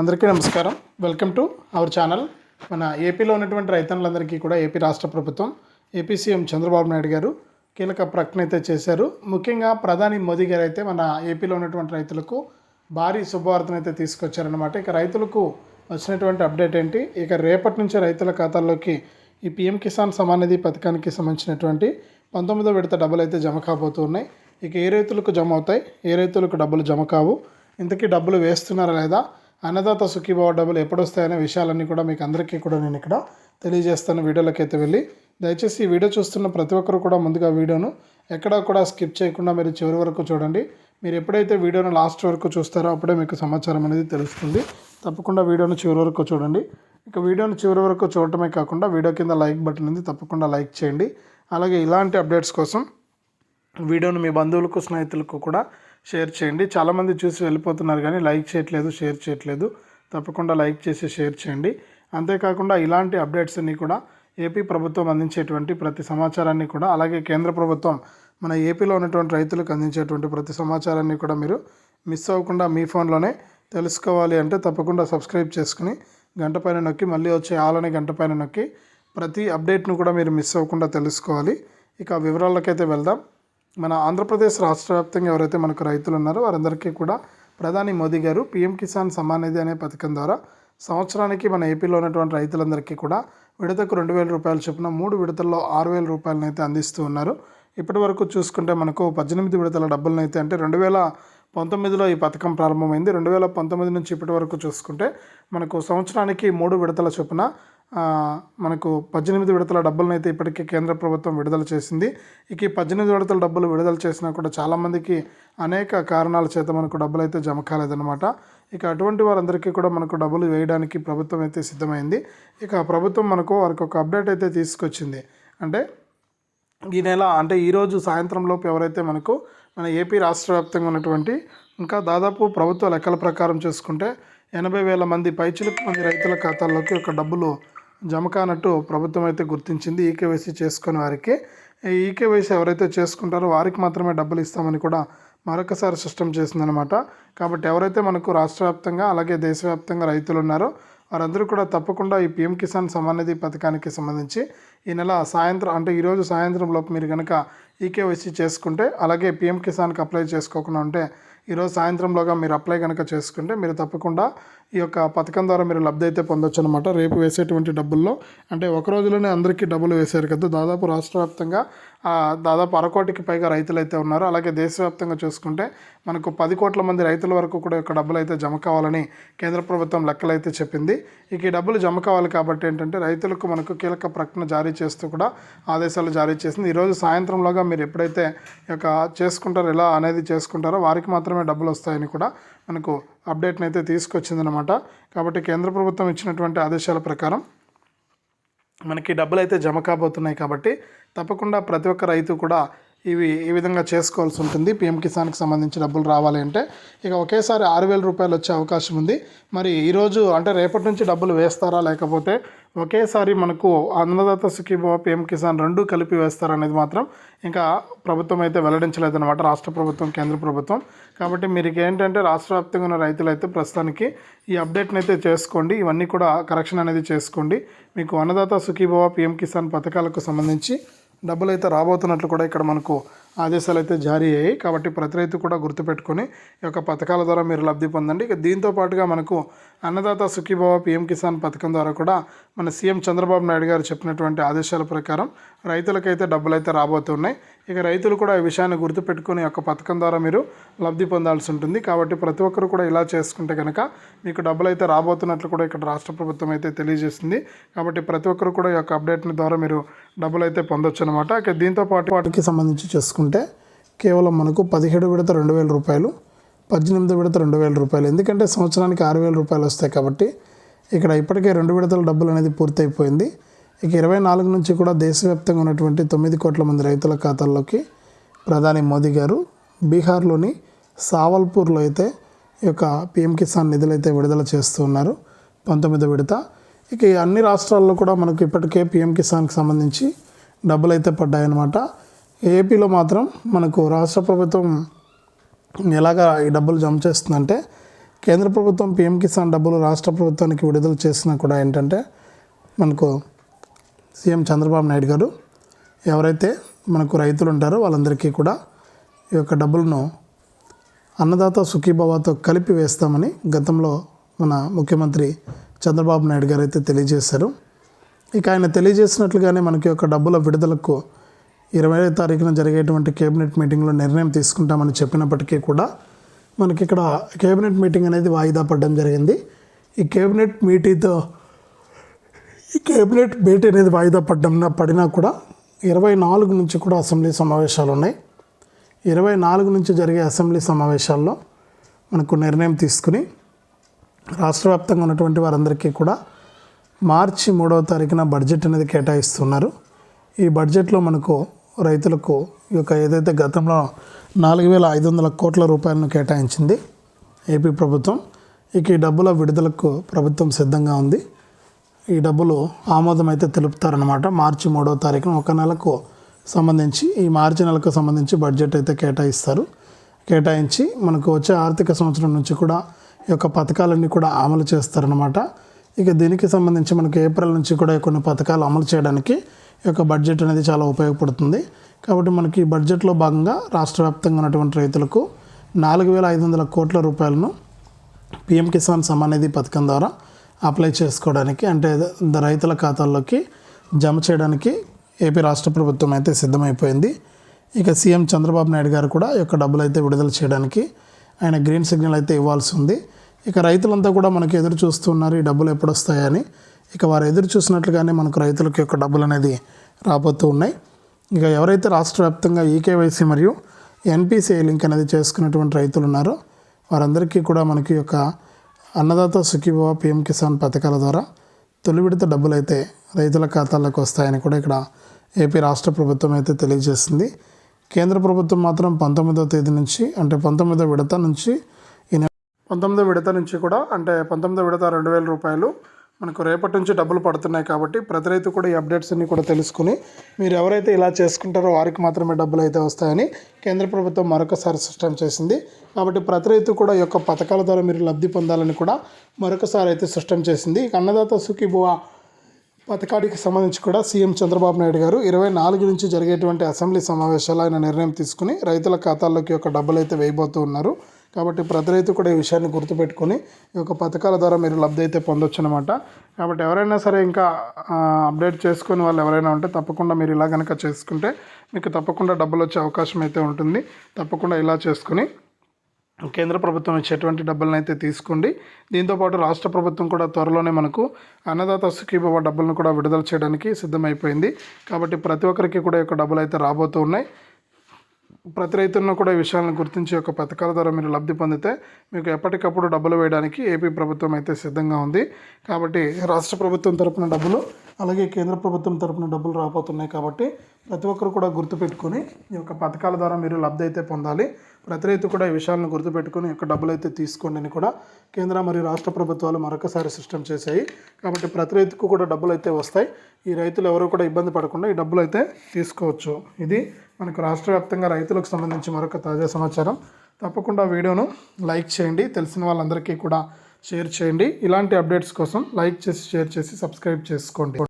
అందరికీ నమస్కారం. Welcome to our channel మన ఏపీలో ఉన్నటువంటి రైతన్నులందరికీ కూడా ఏపీ రాష్ట్ర ప్రభుత్వం ఏపీ సీఎం చంద్రబాబు నాయుడు గారు కీలక ప్రకటన అయితే చేశారు. ముఖ్యంగా ప్రధాని మోదీ గారు అయితే మన ఏపీలో ఉన్నటువంటి రైతులకు భారీ శుభవార్తను అయితే తీసుకొచ్చారనమాట ఇక రైతులకు వచ్చినటువంటి అప్డేట్ ఏంటి? ఇక రేపటి నుంచి రైతుల ఖాతాల్లోకి ఈ పీఎం కిసాన్ సమానిధి నిధి పథకానికి సంబంధించినటువంటి పంతొమ్మిదో విడత డబ్బులు అయితే జమ కాబోతున్నాయి ఇక ఏ రైతులకు జమ అవుతాయి? ఏ రైతులకు డబ్బులు జమ కావు? ఇంతకీ డబ్బులు వేస్తున్నారా లేదా? అన్నదాత సుఖీభావ డబ్బులు ఎప్పుడు వస్తాయనే విషయాలన్నీ కూడా మీకు అందరికీ కూడా నేను ఇక్కడ తెలియజేస్తాను. వీడియోలోకి అయితే వెళ్ళి దయచేసి ఈ వీడియో చూస్తున్న ప్రతి ఒక్కరు కూడా ముందుగా వీడియోను ఎక్కడా కూడా స్కిప్ చేయకుండా మీరు చివరి వరకు చూడండి. మీరు ఎప్పుడైతే వీడియోను లాస్ట్ వరకు చూస్తారో అప్పుడే మీకు సమాచారం అనేది తెలుస్తుంది. తప్పకుండా వీడియోను చివరి వరకు చూడండి. ఇక వీడియోను చివరి వరకు చూడటమే కాకుండా వీడియో కింద లైక్ బటన్ ఉంది తప్పకుండా లైక్ చేయండి. అలాగే ఇలాంటి అప్డేట్స్ కోసం వీడియోను మీ బంధువులకు స్నేహితులకు కూడా షేర్ చేయండి. చాలామంది చూసి వెళ్ళిపోతున్నారు కానీ లైక్ చేయట్లేదు షేర్ చేయట్లేదు. తప్పకుండా లైక్ చేసి షేర్ చేయండి. అంతేకాకుండా ఇలాంటి అప్డేట్స్ అన్నీ కూడా ఏపీ ప్రభుత్వం అందించేటువంటి ప్రతి సమాచారాన్ని కూడా అలాగే కేంద్ర ప్రభుత్వం మన ఏపీలో ఉన్నటువంటి రైతులకు అందించేటువంటి ప్రతి సమాచారాన్ని కూడా మీరు మిస్ అవ్వకుండా మీ ఫోన్లోనే తెలుసుకోవాలి అంటే తప్పకుండా సబ్స్క్రైబ్ చేసుకుని గంట పైన నొక్కి మళ్ళీ వచ్చే ఆలనే గంట పైన నొక్కి ప్రతి అప్డేట్ను కూడా మీరు మిస్ అవ్వకుండా తెలుసుకోవాలి. ఇక వివరాలకైతే వెళ్దాం. మన ఆంధ్రప్రదేశ్ రాష్ట్ర వ్యాప్తంగా ఎవరైతే మనకు రైతులు ఉన్నారో వారందరికీ కూడా ప్రధాని మోదీ గారు పీఎం కిసాన్ సమ్మాన్ నిధి అనే పథకం ద్వారా సంవత్సరానికి మన ఏపీలో ఉన్నటువంటి రైతులందరికీ కూడా విడతకు రెండు వేల రూపాయల చొప్పున మూడు విడతల్లో ఆరు వేల రూపాయలను అయితే అందిస్తూ ఉన్నారు. ఇప్పటి వరకు చూసుకుంటే మనకు పద్దెనిమిది విడతల డబ్బులను అయితే అంటే రెండు వేల పంతొమ్మిదిలో ఈ పథకం ప్రారంభమైంది. రెండు వేల పంతొమ్మిది నుంచి ఇప్పటి వరకు చూసుకుంటే మనకు సంవత్సరానికి మూడు విడతల చొప్పున మనకు పద్దెనిమిది విడతల డబ్బులను అయితే ఇప్పటికే కేంద్ర ప్రభుత్వం విడుదల చేసింది. ఇక ఈ పద్దెనిమిది విడతల డబ్బులు విడుదల చేసినా కూడా చాలామందికి అనేక కారణాల చేత మనకు డబ్బులు అయితే జమ కాలేదన్నమాట. ఇక అటువంటి వారందరికీ కూడా మనకు డబ్బులు వేయడానికి ప్రభుత్వం అయితే సిద్ధమైంది. ఇక ప్రభుత్వం మనకు వారికి ఒక అప్డేట్ అయితే తీసుకొచ్చింది. అంటే ఈ నెల అంటే ఈరోజు సాయంత్రం లోపు ఎవరైతే మనకు మన ఏపీ రాష్ట్ర వ్యాప్తంగా ఉన్నటువంటి ఇంకా దాదాపు ప్రభుత్వ లెక్కల ప్రకారం చూసుకుంటే ఎనభై వేల మంది పైచిలకు మంది రైతుల ఖాతాల్లోకి ఒక డబ్బులు జమ కానట్టు ప్రభుత్వం అయితే గుర్తించింది ఈకేవైసీ చేసుకునే వారికి. ఈకేవైసీ ఎవరైతే చేసుకుంటారో వారికి మాత్రమే డబ్బులు ఇస్తామని కూడా మరొకసారి స్పష్టం చేసిందనమాట. కాబట్టి ఎవరైతే మనకు రాష్ట్ర వ్యాప్తంగా అలాగే దేశవ్యాప్తంగా రైతులు ఉన్నారో వారందరూ కూడా తప్పకుండా ఈ పిఎం కిసాన్ సమ్మాన్ నిధి పథకానికి సంబంధించి ఈ నెల సాయంత్రం అంటే ఈరోజు సాయంత్రం లోపు మీరు కనుక ఈకేవైసీ చేసుకుంటే అలాగే పిఎం కిసాన్కి అప్లై చేసుకోకుండా ఉంటే ఈరోజు సాయంత్రంలోగా మీరు అప్లై కనుక చేసుకుంటే మీరు తప్పకుండా ఈ యొక్క పథకం ద్వారా మీరు లబ్ధి అయితే పొందొచ్చు అనమాట రేపు వేసేటువంటి డబ్బుల్లో అంటే ఒక రోజులోనే అందరికీ డబ్బులు వేశారు కదా. దాదాపు రాష్ట్ర వ్యాప్తంగా దాదాపు అరకోటికి పైగా రైతులు అయితే ఉన్నారు. అలాగే దేశవ్యాప్తంగా చూసుకుంటే మనకు పది కోట్ల మంది రైతుల వరకు కూడా ఈ యొక్క డబ్బులు అయితే జమ కావాలని కేంద్ర ప్రభుత్వం లెక్కలు అయితే చెప్పింది. ఇక ఈ డబ్బులు జమ కావాలి కాబట్టి ఏంటంటే రైతులకు మనకు కీలక ప్రకటన జారీ చేస్తూ కూడా ఆదేశాలు జారీ చేసింది. ఈరోజు సాయంత్రంలోగా మీరు ఎప్పుడైతే ఈ యొక్క చేసుకుంటారో ఎలా అనేది చేసుకుంటారో వారికి మాత్రమే డబ్బులు వస్తాయని కూడా మనకు అప్డేట్ని అయితే తీసుకొచ్చిందనమాట కాబట్టి కేంద్ర ప్రభుత్వం ఇచ్చినటువంటి ఆదేశాల ప్రకారం మనకి డబ్బులు అయితే జమ కాబోతున్నాయి కాబట్టి తప్పకుండా ప్రతి ఒక్క రైతు కూడా ఇవి ఈ విధంగా చేసుకోవాల్సి ఉంటుంది. పిఎం కిసాన్కి సంబంధించి డబ్బులు రావాలి అంటే ఇక ఒకేసారి ఆరు వేల రూపాయలు వచ్చే అవకాశం ఉంది. మరి ఈరోజు అంటే రేపటి నుంచి డబ్బులు వేస్తారా లేకపోతే ఒకేసారి మనకు అన్నదాత సుఖీభవ పిఎం కిసాన్ రెండు కలిపి వేస్తారా అనేది మాత్రం ఇంకా ప్రభుత్వం అయితే వెల్లడించలేదన్నమాట. రాష్ట్ర ప్రభుత్వం కేంద్ర ప్రభుత్వం. కాబట్టి మీరు ఏంటంటే రాష్ట్ర వ్యాప్తంగా ఉన్న రైతులు అయితే ప్రస్తుతానికి ఈ అప్డేట్ని అయితే చేసుకోండి. ఇవన్నీ కూడా కరెక్షన్ అనేది చేసుకోండి. మీకు అన్నదాత సుఖీభవ పిఎం కిసాన్ పథకాలకు సంబంధించి డబ్బులు అయితే రాబోతున్నట్లు కూడా ఇక్కడ మనకు ఆదేశాలు అయితే జారీ అయ్యాయి. కాబట్టి ప్రతి రైతు కూడా గుర్తుపెట్టుకొని ఈ యొక్క పథకాల ద్వారా మీరు లబ్ధి పొందండి. ఇక దీంతో పాటుగా మనకు అన్నదాత సుఖీభావ పిఎం కిసాన్ పథకం ద్వారా కూడా మన సీఎం చంద్రబాబు నాయుడు గారు చెప్పినటువంటి ఆదేశాల ప్రకారం రైతులకైతే డబ్బులు అయితే రాబోతున్నాయి. ఇక రైతులు కూడా ఈ విషయాన్ని గుర్తుపెట్టుకుని ఒక యొక్క పథకం ద్వారా మీరు లబ్ధి పొందాల్సి ఉంటుంది. కాబట్టి ప్రతి ఒక్కరు కూడా ఇలా చేసుకుంటే కనుక మీకు డబ్బులు అయితే రాబోతున్నట్లు కూడా ఇక్కడ రాష్ట్ర ప్రభుత్వం అయితే తెలియజేసింది. కాబట్టి ప్రతి ఒక్కరు కూడా ఈ యొక్క అప్డేట్ని ద్వారా మీరు డబ్బులు అయితే పొందొచ్చు అనమాట ఇక దీంతో పాటు వాటికి సంబంధించి చూసుకుంటే కేవలం మనకు పదిహేడు విడత రెండు వేల రూపాయలు పద్దెనిమిది విడత రెండు వేల రూపాయలు. ఎందుకంటే సంవత్సరానికి ఆరు వేల రూపాయలు వస్తాయి కాబట్టి ఇక్కడ ఇప్పటికే రెండు విడతల డబ్బులు అనేది పూర్తయిపోయింది. ఇక ఇరవై నాలుగు నుంచి కూడా దేశవ్యాప్తంగా ఉన్నటువంటి తొమ్మిది కోట్ల మంది రైతుల ఖాతాల్లోకి ప్రధాని మోదీ గారు బీహార్లోని సావల్పూర్లో అయితే ఈ యొక్క పిఎం కిసాన్ నిధులు అయితే విడుదల చేస్తూ ఉన్నారు. పంతొమ్మిదో విడత. ఇక అన్ని రాష్ట్రాల్లో కూడా మనకు ఇప్పటికే పిఎం కిసాన్కి సంబంధించి డబ్బులు అయితే పడ్డాయన్నమాట. ఏపీలో మాత్రం మనకు రాష్ట్ర ప్రభుత్వం ఎలాగా ఈ డబ్బులు జమ చేస్తుందంటే కేంద్ర ప్రభుత్వం పిఎం కిసాన్ డబ్బులు రాష్ట్ర ప్రభుత్వానికి విడుదల చేసినా కూడా ఏంటంటే మనకు సీఎం చంద్రబాబు నాయుడు గారు ఎవరైతే మనకు రైతులు ఉంటారో వాళ్ళందరికీ కూడా ఈ యొక్క డబ్బులను అన్నదాత సుఖీభావాతో కలిపి వేస్తామని గతంలో మన ముఖ్యమంత్రి చంద్రబాబు నాయుడు గారు అయితే తెలియజేశారు. ఇక ఆయన తెలియజేసినట్లుగానే మనకి యొక్క డబ్బుల విడుదలకు ఇరవై తారీఖున జరిగేటువంటి కేబినెట్ మీటింగ్లో నిర్ణయం తీసుకుంటామని చెప్పినప్పటికీ కూడా మనకి ఇక్కడ కేబినెట్ మీటింగ్ అనేది వాయిదా పడడం జరిగింది. ఈ కేబినెట్ మీటింగ్తో ఈ కేబినెట్ భేటీ అనేది వాయిదా పడ్డం పడినా కూడా ఇరవై నాలుగు నుంచి కూడా అసెంబ్లీ సమావేశాలు ఉన్నాయి. ఇరవై నాలుగు నుంచి జరిగే అసెంబ్లీ సమావేశాల్లో మనకు నిర్ణయం తీసుకుని రాష్ట్ర వ్యాప్తంగా ఉన్నటువంటి వారందరికీ కూడా మార్చి మూడవ తారీఖున బడ్జెట్ అనేది కేటాయిస్తున్నారు. ఈ బడ్జెట్లో మనకు రైతులకు ఈ యొక్క ఏదైతే గతంలో నాలుగు వేల ఐదు వందల కోట్ల రూపాయలను కేటాయించింది ఏపీ ప్రభుత్వం ఇక ఈ డబ్బుల విడుదలకు ప్రభుత్వం సిద్ధంగా ఉంది. ఈ డబ్బులు ఆమోదం అయితే తెలుపుతారనమాట మార్చి మూడో తారీఖున ఒక నెలకు సంబంధించి ఈ మార్చి నెలకు సంబంధించి బడ్జెట్ అయితే కేటాయిస్తారు. కేటాయించి మనకు వచ్చే ఆర్థిక సంవత్సరం నుంచి కూడా ఈ యొక్క పథకాలన్నీ కూడా అమలు చేస్తారనమాట ఇక దీనికి సంబంధించి మనకి ఏప్రిల్ నుంచి కూడా కొన్ని పథకాలు అమలు చేయడానికి ఈ యొక్క బడ్జెట్ అనేది చాలా ఉపయోగపడుతుంది. కాబట్టి మనకి ఈ బడ్జెట్లో భాగంగా రాష్ట్ర వ్యాప్తంగా ఉన్నటువంటి రైతులకు నాలుగు వేల ఐదు వందల కోట్ల రూపాయలను పిఎం కిసాన్ సమ్మాన్ నిధి పథకం ద్వారా అప్లై చేసుకోవడానికి అంటే రైతుల ఖాతాల్లోకి జమ చేయడానికి ఏపీ రాష్ట్ర ప్రభుత్వం అయితే సిద్ధమైపోయింది. ఇక సీఎం చంద్రబాబు నాయుడు గారు కూడా ఈ యొక్క డబ్బులు అయితే విడుదల చేయడానికి ఆయన గ్రీన్ సిగ్నల్ అయితే ఇవ్వాల్సి ఉంది. ఇక రైతులంతా కూడా మనకి ఎదురు చూస్తున్నారు ఈ డబ్బులు ఎప్పుడు వస్తాయని ఇక వారు ఎదురు చూసినట్లుగానే మనకు రైతులకు యొక్క డబ్బులు అనేది రాబోతూ ఉన్నాయి. ఇక ఎవరైతే రాష్ట్ర వ్యాప్తంగా ఈకేవైసీ మరియు ఎన్పిసిఐ లింక్ అనేది చేసుకున్నటువంటి రైతులు ఉన్నారో వారందరికీ కూడా మనకి యొక్క అన్నదాత సుఖీభవ పిఎం కిసాన్ పథకాల ద్వారా తొలి విడత డబ్బులైతే రైతుల ఖాతాల్లోకి వస్తాయని కూడా ఇక్కడ ఏపీ రాష్ట్ర ప్రభుత్వం అయితే తెలియజేసింది. కేంద్ర ప్రభుత్వం మాత్రం పంతొమ్మిదో తేదీ నుంచి అంటే పంతొమ్మిదో విడత నుంచి ఈ నెల పంతొమ్మిదో విడత నుంచి కూడా అంటే పంతొమ్మిదో విడత రెండు వేల రూపాయలు మనకు రేపటి నుంచి డబ్బులు పడుతున్నాయి కాబట్టి ప్రతి రైతు కూడా ఈ అప్డేట్స్ అన్ని కూడా తెలుసుకుని మీరు ఎవరైతే ఇలా చేసుకుంటారో వారికి మాత్రమే డబ్బులు అయితే వస్తాయని కేంద్ర ప్రభుత్వం మరొకసారి స్పష్టం చేసింది. కాబట్టి ప్రతి రైతు కూడా ఈ యొక్క పథకాల ద్వారా మీరు లబ్ధి పొందాలని కూడా మరొకసారి అయితే స్పష్టం చేసింది. అన్నదాత సుఖీభువ పథకానికి సంబంధించి కూడా సీఎం చంద్రబాబు నాయుడు గారు ఇరవై నాలుగు నుంచి జరిగేటువంటి అసెంబ్లీ సమావేశాలు ఆయన నిర్ణయం తీసుకుని రైతుల ఖాతాల్లోకి యొక్క డబ్బులు అయితే వేయబోతూ ఉన్నారు. కాబట్టి ప్రతి రైతు కూడా ఈ విషయాన్ని గుర్తుపెట్టుకొని ఈ యొక్క పథకాల ద్వారా మీరు లబ్ధి అయితే పొందొచ్చు అనమాట కాబట్టి ఎవరైనా సరే ఇంకా అప్డేట్ చేసుకుని వాళ్ళు ఎవరైనా ఉంటే తప్పకుండా మీరు ఇలా కనుక చేసుకుంటే మీకు తప్పకుండా డబ్బులు వచ్చే అవకాశం అయితే ఉంటుంది. తప్పకుండా ఇలా చేసుకుని కేంద్ర ప్రభుత్వం ఇచ్చేటువంటి డబ్బులను అయితే తీసుకోండి. దీంతోపాటు రాష్ట్ర ప్రభుత్వం కూడా త్వరలోనే మనకు అన్నదాత సుఖీభవ డబ్బులను కూడా విడుదల చేయడానికి సిద్ధమైపోయింది. కాబట్టి ప్రతి ఒక్కరికి కూడా ఈ యొక్క డబ్బులు అయితే రాబోతూ ఉన్నాయి. ప్రతి రైతులను కూడా ఈ విషయాలను గుర్తించి యొక్క పథకాల ద్వారా మీరు లబ్ధి పొందితే మీకు ఎప్పటికప్పుడు డబ్బులు వేయడానికి ఏపీ ప్రభుత్వం అయితే సిద్ధంగా ఉంది. కాబట్టి రాష్ట్ర ప్రభుత్వం తరపున డబ్బులు అలాగే కేంద్ర ప్రభుత్వం తరపున డబ్బులు రాబోతున్నాయి కాబట్టి ప్రతి ఒక్కరు కూడా గుర్తుపెట్టుకొని ఈ యొక్క పథకాల ద్వారా మీరు లబ్ధి అయితే పొందాలి. ప్రతి రైతు కూడా ఈ విషయాలను గుర్తుపెట్టుకొని యొక్క డబ్బులు అయితే తీసుకోండి అని కూడా కేంద్ర మరియు రాష్ట్ర ప్రభుత్వాలు మరొకసారి సిస్టమ్ చేశాయి. కాబట్టి ప్రతి రైతుకు కూడా డబ్బులు అయితే వస్తాయి. ఈ రైతులు ఎవరు కూడా ఇబ్బంది పడకుండా ఈ డబ్బులు అయితే తీసుకోవచ్చు. ఇది మనకు రాష్ట్ర వ్యాప్తంగా రైతులకు సంబంధించి మరొక తాజా సమాచారం. తప్పకుండా వీడియోను లైక్ చేయండి. తెలిసిన వాళ్ళందరికీ కూడా షేర్ చేయండి. ఇలాంటి అప్డేట్స్ కోసం లైక్ చేసి షేర్ చేసి సబ్స్క్రైబ్ చేసుకోండి.